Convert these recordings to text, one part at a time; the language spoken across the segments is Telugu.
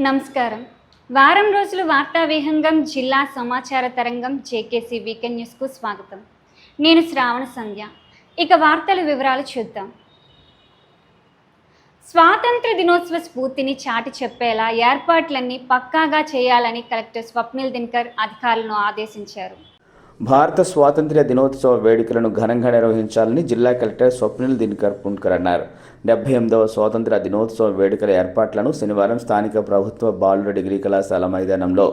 నమస్కారం. వారం రోజులు వార్తా విహంగం జిల్లా సమాచార తరంగం జేకేసీ వీకెండ్ న్యూస్కు స్వాగతం. నేను శ్రావణ సంధ్య. ఇక వార్తల వివరాలు చూద్దాం. స్వాతంత్ర దినోత్సవ స్ఫూర్తిని చాటి చెప్పేలా ఏర్పాట్లన్నీ పక్కాగా చేయాలని కలెక్టర్ స్వప్నిల్ దినకర్ అధికారులను ఆదేశించారు. భారత స్వాతంత్ర్య దినోత్సవ వేడుకలను ఘనంగా నిర్వహించాలని జిల్లా కలెక్టర్ స్వప్నిల్ దినకర్ పున్కర్ అన్నారు. డెబ్బై ఎనిమిదవ స్వాతంత్ర దినోత్సవ వేడుకల ఏర్పాట్లను శనివారం స్థానిక ప్రభుత్వ బాలుర డిగ్రీ కళాశాల మైదానంలో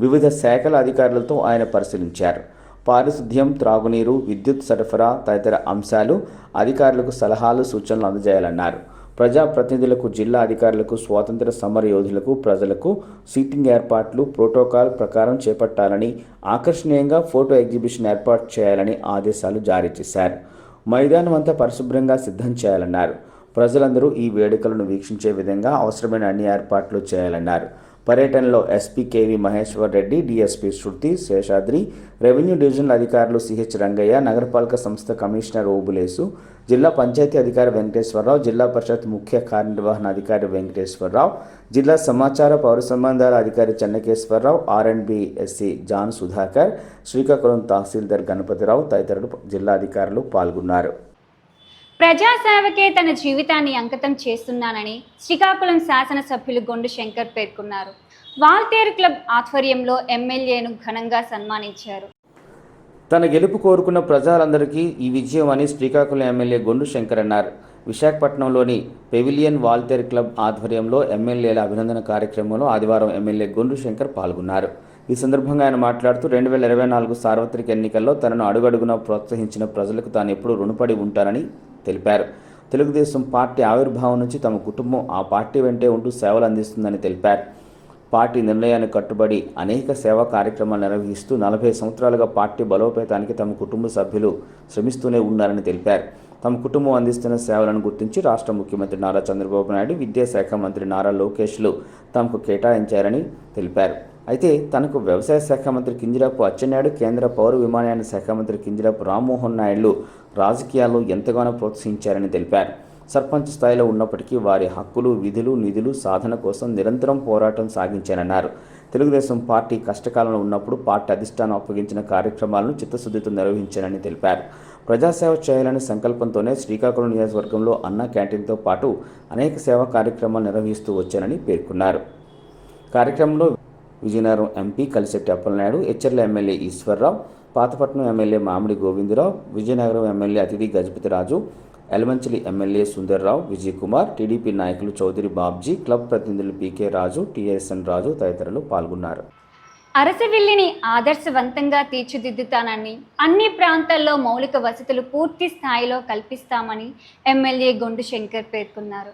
వివిధ శాఖల అధికారులతో ఆయన పరిశీలించారు. పారిశుద్ధ్యం త్రాగునీరు విద్యుత్ సరఫరా తదితర అంశాలు అధికారులకు సలహాలు సూచనలు అందజేయాలన్నారు. ప్రజాప్రతినిధులకు జిల్లా అధికారులకు స్వాతంత్ర సమర యోధులకు ప్రజలకు సీటింగ్ ఏర్పాట్లు ప్రోటోకాల్ ప్రకారం చేపట్టాలని ఆకర్షణీయంగా ఫోటో ఎగ్జిబిషన్ ఏర్పాటు చేయాలని ఆదేశాలు జారీ చేశారు. మైదానం అంతా పరిశుభ్రంగా సిద్ధం చేయాలన్నారు. ప్రజలందరూ ఈ వేడుకలను వీక్షించే విధంగా అవసరమైన అన్ని ఏర్పాట్లు చేయాలన్నారు. పర్యటనలో SP KV Maheshwar Reddy DSP Shruti Seshadri revenue divisional అధికారులు సిహెచ్ రంగయ్య నగరపాలక సంస్థ కమిషనర్ ఓబులేసు జిల్లా పంచాయతీ అధికారి వెంకటేశ్వరరావు జిల్లా పరిషత్ ముఖ్య కార్యనిర్వహణ అధికారి వెంకటేశ్వరరావు జిల్లా సమాచార పౌర సంబంధాల అధికారి Chennakeswararao R and SC John Sudhakar Srikakulam తహసీల్దార్ గణపతిరావు తదితరులు జిల్లా అధికారులు పాల్గొన్నారు. ప్రజాసేవకే తన జీవితాన్ని అంకితం చేస్తున్నానని శ్రీకాకుళం శాసనసభ్యులు గొండు శంకర్ పేర్కొన్నారు. వాల్తేరు క్లబ్ ఆధ్వర్యంలో ఎమ్మెల్యేను ఘనంగా సన్మానించారు. తన గెలుపు కోరుకున్న ప్రజలందరికీ ఈ విజయం అని శ్రీకాకుళం ఎమ్మెల్యే గొండు శంకర్ అన్నారు. విశాఖపట్నంలోని పెవిలియన్ వాల్తేర్ క్లబ్ ఆధ్వర్యంలో ఎమ్మెల్యేల అభినందన కార్యక్రమంలో ఆదివారం ఎమ్మెల్యే గొండు శంకర్ పాల్గొన్నారు. ఈ సందర్భంగా ఆయన మాట్లాడుతూ రెండు వేల ఇరవై నాలుగు సార్వత్రిక ఎన్నికల్లో తనను అడుగడుగునా ప్రోత్సహించిన ప్రజలకు తాను ఎప్పుడూ రుణపడి ఉంటానని తెలిపారు. తెలుగుదేశం పార్టీ ఆవిర్భావం నుంచి తమ కుటుంబం ఆ పార్టీ వెంటే ఉంటూ సేవలు అందిస్తుందని తెలిపారు. పార్టీ నిర్ణయానికి కట్టుబడి అనేక సేవా కార్యక్రమాలు నిర్వహిస్తూ నలభై సంవత్సరాలుగా పార్టీ బలోపేతానికి తమ కుటుంబ సభ్యులు శ్రమిస్తూనే ఉన్నారని తెలిపారు. తమ కుటుంబం అందిస్తున్న సేవలను గుర్తించి రాష్ట్ర ముఖ్యమంత్రి నారా చంద్రబాబు నాయుడు విద్యాశాఖ మంత్రి నారా లోకేష్లు తమకు కేటాయించారని తెలిపారు. అయితే తనకు వ్యవసాయ శాఖ మంత్రి కింజరాపు అచ్చెన్నాయుడు కేంద్ర పౌర విమానయాన శాఖ మంత్రి కింజరాపు రామ్మోహన్ నాయుడు రాజకీయాల్లో ఎంతగానో ప్రోత్సహించారని తెలిపారు. సర్పంచ్ స్థాయిలో ఉన్నప్పటికీ వారి హక్కులు విధులు నిధులు సాధన కోసం నిరంతరం పోరాటం సాగించారన్నారు. తెలుగుదేశం పార్టీ కష్టకాలంలో ఉన్నప్పుడు పార్టీ అధిష్టానం అప్పగించిన కార్యక్రమాలను చిత్తశుద్ధితో నిర్వహించారని తెలిపారు. ప్రజాసేవ చేయాలనే సంకల్పంతోనే శ్రీకాకుళం నియోజకవర్గంలో అన్న క్యాంటీన్తో పాటు అనేక సేవా కార్యక్రమాలు నిర్వహిస్తూ వచ్చానని పేర్కొన్నారు. కార్యక్రమంలో Vizianagaram MP Kalisetti Appalanaidu Etcherla MLA Eshwarrao Pathapatnam MLA Mamidi Govindarao Vizianagaram MLA Aditi Gajapathiraju Elamanchili MLA Sundarrao Vijay Kumar TDP నాయకులు చౌదరి బాబ్జీ క్లబ్ ప్రతినిధులు పీకే రాజు టిఎస్ఎన్ రాజు తదితరులు పాల్గొన్నారు. అరసవిల్లిని ఆదర్శవంతంగా తీర్చిదిద్దుతానని అన్ని ప్రాంతాల్లో మౌలిక వసతులు పూర్తి స్థాయిలో కల్పిస్తామని ఎమ్మెల్యే గొండు శంకర్ పేర్కొన్నారు.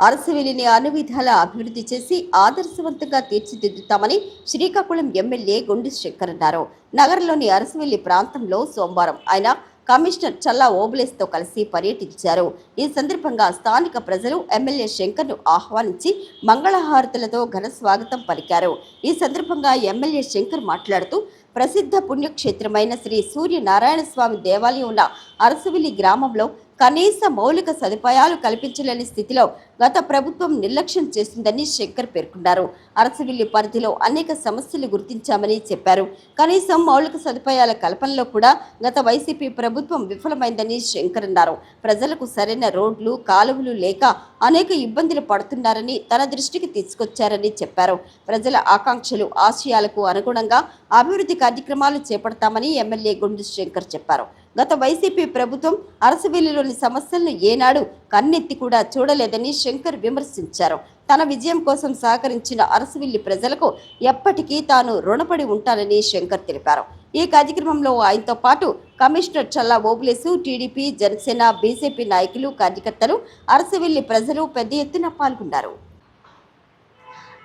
అరసవిల్లిని అన్ని విధాల అభివృద్ధి చేసి ఆదర్శవంతంగా తీర్చిదిద్దుతామని శ్రీకాకుళం ఎమ్మెల్యే గుండి శంకర్ అన్నారు. నగరంలోని అరసవెల్లి ప్రాంతంలో సోమవారం ఆయన కమిషనర్ చల్లా ఓబులేస్తో కలిసి పర్యటించారు. ఈ సందర్భంగా స్థానిక ప్రజలు ఎమ్మెల్యే శంకర్ను ఆహ్వానించి మంగళహారతులతో ఘన స్వాగతం పలికారు. ఈ సందర్భంగా ఎమ్మెల్యే శంకర్ మాట్లాడుతూ ప్రసిద్ధ పుణ్యక్షేత్రమైన శ్రీ సూర్యనారాయణ స్వామి దేవాలయం ఉన్న అరసవిల్లి గ్రామంలో కనీస మౌలిక సదుపాయాలు కల్పించలేని స్థితిలో గత ప్రభుత్వం నిర్లక్ష్యం చేసిందని శంకర్ పేర్కొన్నారు. అరసవిల్లి పరిధిలో అనేక సమస్యలు గుర్తించామని చెప్పారు. కనీసం మౌలిక సదుపాయాల కల్పనలో కూడా గత వైసీపీ ప్రభుత్వం విఫలమైందని శంకర్ అన్నారు. ప్రజలకు సరైన రోడ్లు కాలువలు లేక అనేక ఇబ్బందులు పడుతున్నారని తన దృష్టికి తీసుకొచ్చారని చెప్పారు. ప్రజల ఆకాంక్షలు ఆశయాలకు అనుగుణంగా అభివృద్ధి కార్యక్రమాలు చేపడతామని ఎమ్మెల్యే గుండు శంకర్ చెప్పారు. గత వైసీపీ ప్రభుత్వం అరసవిల్లిలోని సమస్యలను ఏనాడు కన్నెత్తి కూడా చూడలేదని శంకర్ విమర్శించారు. తన విజయం కోసం సహకరించిన అరసవిల్లి ప్రజలకు ఎప్పటికీ తాను రుణపడి ఉంటానని శంకర్ తెలిపారు. ఈ కార్యక్రమంలో ఆయనతో పాటు commissioner Challa Obulesu TDP Janasena BJP నాయకులు కార్యకర్తలు అరసవిల్లి ప్రజలు పెద్ద ఎత్తున పాల్గొన్నారు.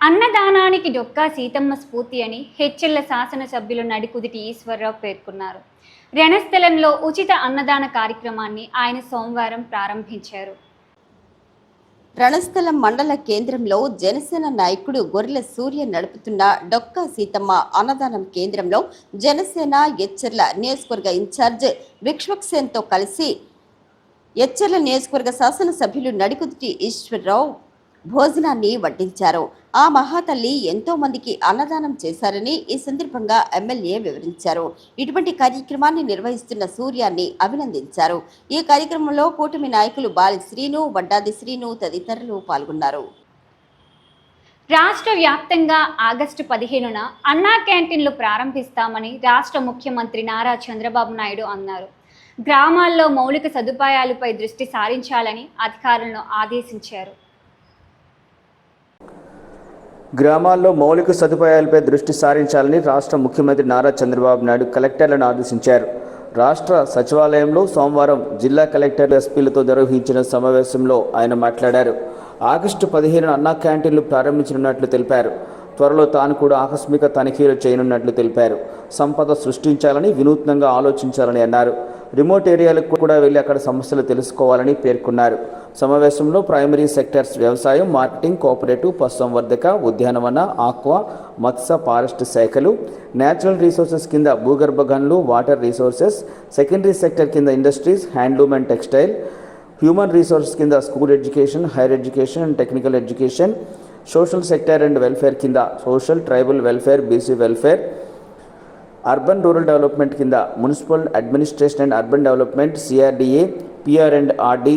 అన్నదానానికి డొక్కా సీతమ్మ స్ఫూర్తి అని హెచ్చెల్ల శాసనసభ్యులు నడికుదిటి ఈశ్వరరావు పేర్కొన్నారు. రణస్థలంలో ఉచిత అన్నదాన కార్యక్రమాన్ని ఆయన సోమవారం ప్రారంభించారు. రణస్థలం మండల కేంద్రంలో జనసేన నాయకుడు గొర్రెల సూర్య నడుపుతున్న డొక్కా సీతమ్మ అన్నదానం కేంద్రంలో జనసేన ఎచ్చర్ల నియోజకవర్గ ఇన్ఛార్జ్ విక్ష్వక్సేన్తో కలిసి ఎచ్చర్ల నియోజకవర్గ శాసనసభ్యులు నడికుదిటి ఈశ్వరరావు భోజనాన్ని వడ్డించారు. ఆ మహాతల్లి ఎంతో మందికి అన్నదానం చేశారని ఈ సందర్భంగా ఎమ్మెల్యే వివరించారు. ఇటువంటి కార్యక్రమాన్ని నిర్వహిస్తున్న సూర్యాన్ని అభినందించారు. ఈ కార్యక్రమంలో కూటమి నాయకులు బాలి శ్రీను వడ్డాది శ్రీను తదితరులు పాల్గొన్నారు. రాష్ట్ర వ్యాప్తంగా ఆగస్టు పదిహేనున అన్నా క్యాంటీన్లు ప్రారంభిస్తామని రాష్ట్ర ముఖ్యమంత్రి నారా చంద్రబాబు నాయుడు అన్నారు. గ్రామాల్లో మౌలిక సదుపాయాలపై దృష్టి సారించాలని అధికారులను ఆదేశించారు. గ్రామాల్లో మౌలిక సదుపాయాలపై దృష్టి సారించాలని రాష్ట్ర ముఖ్యమంత్రి నారా చంద్రబాబు నాయుడు కలెక్టర్లను ఆదేశించారు. రాష్ట్ర సచివాలయంలో సోమవారం జిల్లా కలెక్టర్ ఎస్పీలతో నిర్వహించిన సమావేశంలో ఆయన మాట్లాడారు. ఆగస్టు పదిహేను అన్నా క్యాంటీన్లు ప్రారంభించనున్నట్లు తెలిపారు. త్వరలో తాను కూడా ఆకస్మిక తనిఖీలు చేయనున్నట్లు తెలిపారు. సంపద సృష్టించాలని వినూత్నంగా ఆలోచించాలని అన్నారు. రిమోట్ ఏరియాలకు కూడా వెళ్ళి అక్కడ సమస్యలు తెలుసుకోవాలని పేర్కొన్నారు. సమావేశంలో ప్రైమరీ సెక్టర్స్ వ్యవసాయం మార్కెటింగ్ కోఆపరేటివ్ పశుసంవర్ధక ఉద్యానవన ఆక్వా మత్స్య ఫారెస్ట్ శాఖలు న్యాచురల్ రీసోర్సెస్ కింద భూగర్భ గన్లు వాటర్ రీసోర్సెస్ సెకండరీ సెక్టర్ కింద industries handloom and textile human resources కింద school education higher education and technical education social sector and welfare కింద social tribal welfare BC welfare urban rural development కింద municipal administration and urban development CRDA PR and RD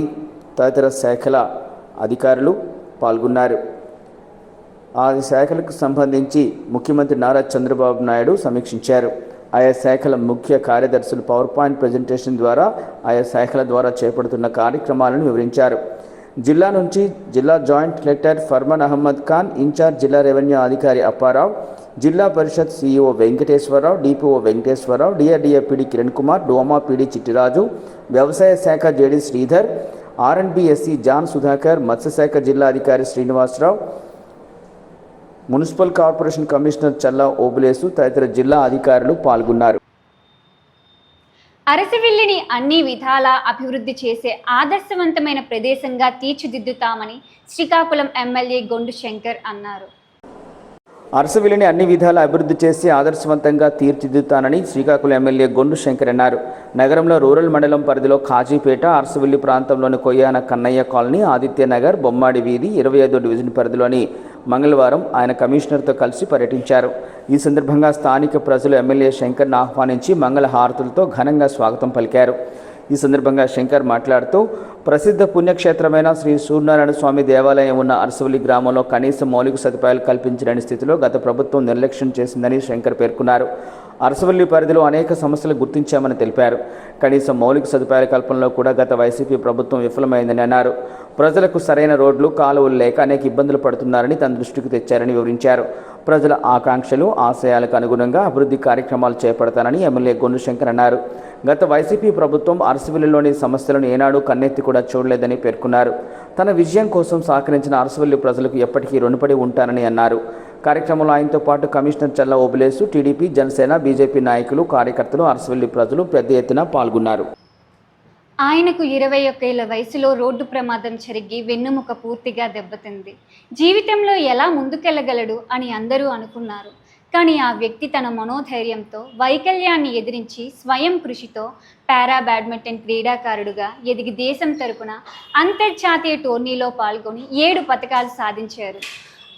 తదితర శాఖల అధికారులు పాల్గొన్నారు. ఆ శాఖలకు సంబంధించి ముఖ్యమంత్రి నారా చంద్రబాబు నాయుడు సమీక్షించారు. ఆయా శాఖల ముఖ్య కార్యదర్శులు పవర్ పాయింట్ ప్రజెంటేషన్ ద్వారా ఆయా శాఖల ద్వారా చేపడుతున్న కార్యక్రమాలను వివరించారు. జిల్లా నుంచి జిల్లా joint collector Farman Ahmed Khan incharge జిల్లా రెవెన్యూ అధికారి Apparao Zilla Parishad CEO Venkateswararao DPO Venkateswararao DRDA Kiran Kumar DWMA PD Chittiraju వ్యవసాయ శాఖ జేడి శ్రీధర్ ఆర్ఎన్బిఎస్సి జాన్ సుధాకర్ మత్స్యశాఖ జిల్లా అధికారి Srinivasarao municipal corporation commissioner Challa Obulesu తదితర జిల్లా అధికారులు పాల్గొన్నారు. అరసవిల్లిని అన్ని విధాలా అభివృద్ధి చేసే ఆదర్శవంతమైన ప్రదేశంగా తీర్చిదిద్దుతామని శ్రీకాకుళం ఎమ్మెల్యే గొండు శంకర్ అన్నారు. అరసవిల్లిని అన్ని విధాల అభివృద్ధి చేసి ఆదర్శవంతంగా తీర్చిదిద్దుతానని శ్రీకాకుళం ఎమ్మెల్యే గొండు శంకర్ అన్నారు. నగరంలో రూరల్ మండలం పరిధిలో కాజీపేట అరసవిల్లి ప్రాంతంలోని కొయ్యాన కన్నయ్య కాలనీ ఆదిత్యనగర్ బొమ్మాడి వీధి ఇరవై ఐదో డివిజన్ పరిధిలోని మంగళవారం ఆయన కమిషనర్తో కలిసి పర్యటించారు. ఈ సందర్భంగా స్థానిక ప్రజలు ఎమ్మెల్యే శంకర్ను ఆహ్వానించి మంగళ హారతులతో ఘనంగా స్వాగతం పలికారు. ఈ సందర్భంగా శంకర్ మాట్లాడుతూ ప్రసిద్ధ పుణ్యక్షేత్రమైన శ్రీ సూర్యనారాయణ స్వామి దేవాలయం ఉన్న అరసవల్లి గ్రామంలో కనీస మౌలిక సదుపాయాలు కల్పించలేని స్థితిలో గత ప్రభుత్వం నిర్లక్ష్యం చేసిందని శంకర్ పేర్కొన్నారు. అరసవల్లి పరిధిలో అనేక సమస్యలు గుర్తించామని తెలిపారు. కనీసం మౌలిక సదుపాయాల కల్పనలో కూడా గత వైసీపీ ప్రభుత్వం విఫలమైందని అన్నారు. ప్రజలకు సరైన రోడ్లు కాలువలు లేక అనేక ఇబ్బందులు పడుతున్నారని తన దృష్టికి తెచ్చారని వివరించారు. ప్రజల ఆకాంక్షలు ఆశయాలకు అనుగుణంగా అభివృద్ధి కార్యక్రమాలు చేపడతానని ఎమ్మెల్యే గొన్నుశంకర్ అన్నారు. గత వైసీపీ ప్రభుత్వం అరసవల్లిలోని సమస్యలను ఏనాడు కన్నెత్తి కూడా చూడలేదని పేర్కొన్నారు. తన విజయం కోసం సహకరించిన అరసవల్లి ప్రజలకు ఎప్పటికీ రుణపడి ఉంటానని అన్నారు. కార్యక్రమంలో ఆయనతో పాటు కమిషనర్ చల్ల ఓబులేసు టీడీపీ జనసేన బీజేపీ నాయకులు కార్యకర్తలు అరసవల్లి ప్రజలు పెద్ద ఎత్తున పాల్గొన్నారు. ఆయనకు ఇరవై ఒకేళ్ళ వయసులో రోడ్డు ప్రమాదం జరిగి వెన్నుముక పూర్తిగా దెబ్బతింది. జీవితంలో ఎలా ముందుకెళ్ళగలడు అని అందరూ అనుకున్నారు. కానీ ఆ వ్యక్తి తన మనోధైర్యంతో వైకల్యాన్ని ఎదిరించి స్వయం కృషితో పారా బ్యాడ్మింటన్ క్రీడాకారుడుగా ఎదిగి దేశం తరపున అంతర్జాతీయ టోర్నీలో పాల్గొని ఏడు పథకాలు సాధించారు.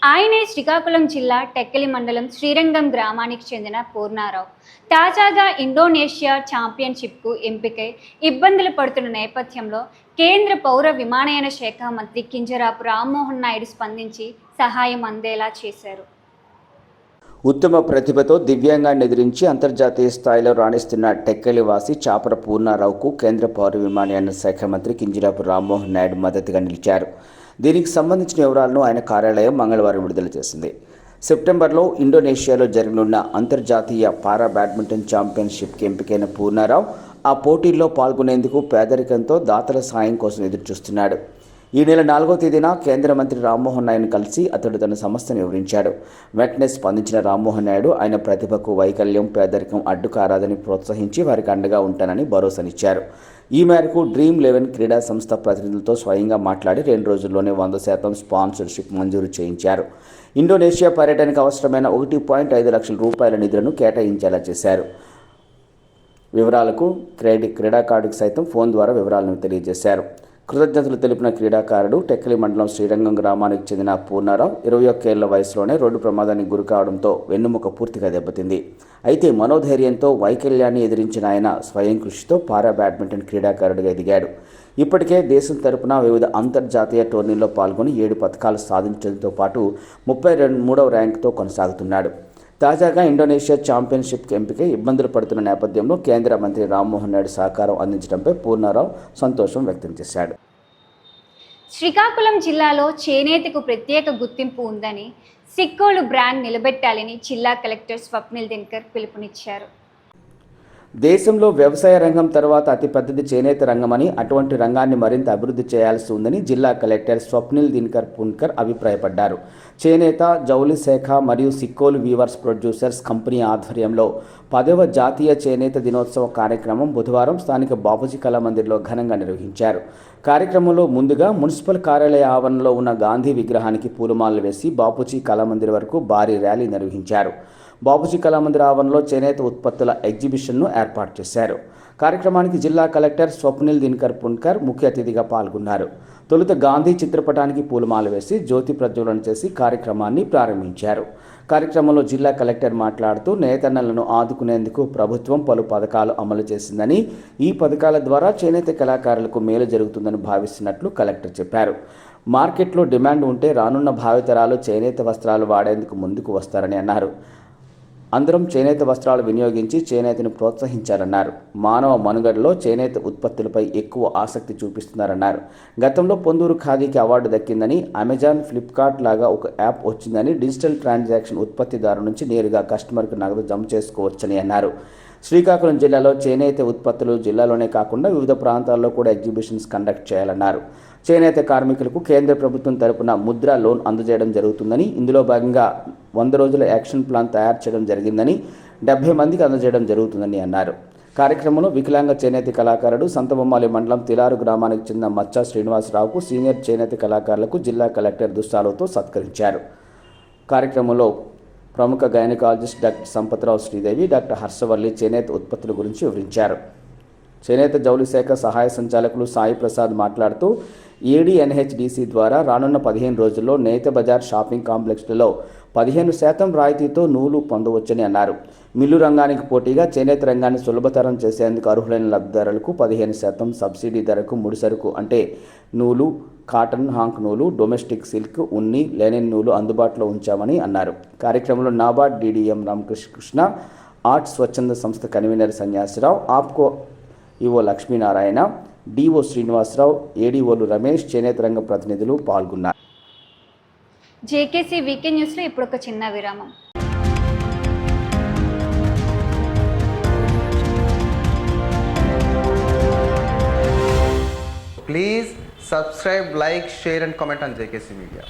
ఆయనే శ్రీకాకుళం జిల్లా టెక్కలి మండలం శ్రీరంగం గ్రామానికి చెందిన పూర్ణారావు. తాజాగా ఇండోనేషియా ఛాంపియన్షిప్కు ఎంపికై ఇబ్బందులు పడుతున్న నేపథ్యంలో కేంద్ర పౌర విమానయాన శాఖ మంత్రి కింజరాపు రామ్మోహన్ నాయుడు స్పందించి సహాయం అందేలా చేశారు. ఉత్తమ ప్రతిభతో దివ్యాంగాన్ని ఎదిరించి అంతర్జాతీయ స్థాయిలో రాణిస్తున్న టెక్కలి వాసి చాపర పూర్ణారావుకు కేంద్ర పౌర విమానయాన శాఖ మంత్రి కింజరాపు రామ్మోహన్ నాయుడు మద్దతుగా నిలిచారు. దీనికి సంబంధించిన వివరాలను ఆయన కార్యాలయం మంగళవారం విడుదల చేసింది. సెప్టెంబర్లో ఇండోనేషియాలో జరగనున్న అంతర్జాతీయ పారా బ్యాడ్మింటన్ ఛాంపియన్షిప్కి ఎంపికైన పూర్ణారావు ఆ పోటీల్లో పాల్గొనేందుకు పేదరికంతో దాతల సాయం కోసం ఎదురుచూస్తున్నాడు. ఈ నెల నాలుగో తేదీన కేంద్ర మంత్రి రామ్మోహన్ నాయుడు కలిసి అతడు తన సమస్యను వివరించాడు. వెంటనే స్పందించిన రామ్మోహన్ నాయుడు ఆయన ప్రతిభకు వైకల్యం పేదరికం అడ్డుకారాదని ప్రోత్సహించి వారికి అండగా ఉంటానని భరోసానిచ్చారు. ఈ మేరకు డ్రీమ్ లెవెన్ క్రీడా సంస్థ ప్రతినిధులతో స్వయంగా మాట్లాడి రెండు రోజుల్లోనే వంద శాతం స్పాన్సర్షిప్ మంజూరు చేయించారు. ఇండోనేషియా పర్యటనకు అవసరమైన ఒకటి పాయింట్ ఐదు లక్షల రూపాయల నిధులను కేటాయించేలా చేశారు. వివరాలకు క్రెడిట్ క్రీడా కార్డుకు సైతం ఫోన్ ద్వారా వివరాలను తెలియజేశారు. కృతజ్ఞతలు తెలిపిన క్రీడాకారుడు టెక్కలి మండలం శ్రీరంగం గ్రామానికి చెందిన పూర్ణారావు ఇరవై ఒక్కేళ్ళ వయసులోనే రోడ్డు ప్రమాదానికి గురి కావడంతో వెన్నుముక పూర్తిగా దెబ్బతింది. అయితే మనోధైర్యంతో వైకల్యాన్ని ఎదిరించిన ఆయన స్వయం కృషితో పారా బ్యాడ్మింటన్ క్రీడాకారుడిగా ఎదిగాడు. ఇప్పటికే దేశం తరపున వివిధ అంతర్జాతీయ టోర్నీల్లో పాల్గొని ఏడు పథకాలు సాధించడంతో పాటు ముప్పై రెండు మూడవ ర్యాంకుతో కొనసాగుతున్నాడు. తాజాగా ఇండోనేషియా ఛాంపియన్షిప్కి ఎంపిక ఇబ్బందులు పడుతున్న నేపథ్యంలో కేంద్ర మంత్రి రామ్మోహన్ నాయుడు సహకారం అందించడంపై పూర్ణారావు సంతోషం వ్యక్తం చేశాడు. శ్రీకాకుళం జిల్లాలో చేనేతకు ప్రత్యేక గుర్తింపు ఉందని సిక్కోలు బ్రాండ్ నిలబెట్టాలని జిల్లా కలెక్టర్ స్వప్నిల్ దినకర్ పిలుపునిచ్చారు. దేశంలో వ్యవసాయ రంగం తర్వాత అతిపెద్దది చేనేత రంగమని అటువంటి రంగాన్ని మరింత అభివృద్ధి చేయాల్సి ఉందని జిల్లా కలెక్టర్ స్వప్నిల్ దినకర్ పున్కర్ అభిప్రాయపడ్డారు. చేనేత జౌలి శాఖ మరియు సిక్కోలు వీవర్స్ ప్రొడ్యూసర్స్ కంపెనీ ఆధ్వర్యంలో పదవ జాతీయ చేనేత దినోత్సవ కార్యక్రమం బుధవారం స్థానిక బాపూజీ కళామందిర్లో ఘనంగా నిర్వహించారు. కార్యక్రమంలో ముందుగా మున్సిపల్ కార్యాలయ ఆవరణలో ఉన్న గాంధీ విగ్రహానికి పూలమాలలు వేసి బాపూజీ కళామందిర్ వరకు భారీ ర్యాలీ నిర్వహించారు. బాబుజీ కళామందిర్ ఆవరణలో చేనేత ఉత్పత్తుల ఎగ్జిబిషన్ను ఏర్పాటు చేశారు. కార్యక్రమానికి జిల్లా కలెక్టర్ స్వప్నిల్ దినకర్ పున్కర్ ముఖ్య అతిథిగా పాల్గొన్నారు. తొలుత గాంధీ చిత్రపటానికి పూలమాల వేసి జ్యోతి ప్రజ్వలన చేసి కార్యక్రమాన్ని ప్రారంభించారు. కార్యక్రమంలో జిల్లా కలెక్టర్ మాట్లాడుతూ నేతన్నలను ఆదుకునేందుకు ప్రభుత్వం పలు పథకాలు అమలు చేసిందని ఈ పథకాల ద్వారా చేనేత కళాకారులకు మేలు జరుగుతుందని భావిస్తున్నట్లు కలెక్టర్ చెప్పారు. మార్కెట్లో డిమాండ్ ఉంటే రానున్న భావితరాలు చేనేత వస్త్రాలు వాడేందుకు ముందుకు వస్తారని అన్నారు. అందరం చేనేత వస్త్రాలు వినియోగించి చేనేతను ప్రోత్సహించారన్నారు మానవ మనుగడలో చేనేత ఉత్పత్తులపై ఎక్కువ ఆసక్తి చూపిస్తున్నారన్నారు. గతంలో పొందూరు ఖాదీకి అవార్డు దక్కిందని అమెజాన్ ఫ్లిప్కార్ట్ లాగా ఒక యాప్ వచ్చిందని డిజిటల్ ట్రాన్సాక్షన్ ఉత్పత్తిదారు నుంచి నేరుగా కస్టమర్కు నగదు జమ చేసుకోవచ్చని అన్నారు. శ్రీకాకుళం జిల్లాలో చేనేత ఉత్పత్తులు జిల్లాలోనే కాకుండా వివిధ ప్రాంతాల్లో కూడా ఎగ్జిబిషన్స్ కండక్ట్ చేయాలన్నారు. చేనేత కార్మికులకు కేంద్ర ప్రభుత్వం తరపున ముద్ర లోన్ అందజేయడం జరుగుతుందని ఇందులో భాగంగా వంద రోజుల యాక్షన్ ప్లాన్ తయారు చేయడం జరిగిందని డెబ్బై మందికి అందజేయడం జరుగుతుందని అన్నారు. కార్యక్రమంలో వికలాంగ చేనేత కళాకారుడు సంతబొమ్మాలి మండలం తిలారు గ్రామానికి చెందిన మచ్చా శ్రీనివాసరావుకు సీనియర్ చేనేత కళాకారులకు జిల్లా కలెక్టర్ దుస్తాలతో సత్కరించారు. కార్యక్రమంలో ప్రముఖ gynaecologist doctor Sampatharao Sridevi doctor Harshavalli చేనేత ఉత్పత్తుల గురించి వివరించారు. చేనేత జౌళి శాఖ సహాయ సంచాలకులు సాయి ప్రసాద్ మాట్లాడుతూ ఏడీఎన్హెచ్డిసి ద్వారా రానున్న పదిహేను రోజుల్లో నేత బజార్ షాపింగ్ కాంప్లెక్స్లలో పదిహేను శాతం రాయితీతో నూలు పొందవచ్చని అన్నారు. మిల్లు రంగానికి పోటీగా చేనేత రంగాన్ని సులభతరం చేసేందుకు అర్హులైన లబ్ధిదారులకు పదిహేను శాతం సబ్సిడీ ధరకు ముడిసరుకు అంటే నూలు కాటన్ హాంక్ నూలు డొమెస్టిక్ సిల్క్ ఉన్ని లెనిన్ నూలు అందుబాటులో ఉంచామని అన్నారు. కార్యక్రమంలో నాబార్డ్ డీడీఎం రామకృష్ణ ఆర్ట్స్ స్వచ్ఛంద సంస్థ convener Sanyasirao Apco EO Lakshminarayana DO Srinivasarao ఏడీఓలు Ramesh చేనేత రంగ ప్రతినిధులు పాల్గొన్నారు జేకేసీ వీకే న్యూస్లో ఇప్పుడు ఒక చిన్న విరామం Please subscribe, like, share, and comment on JKC Media.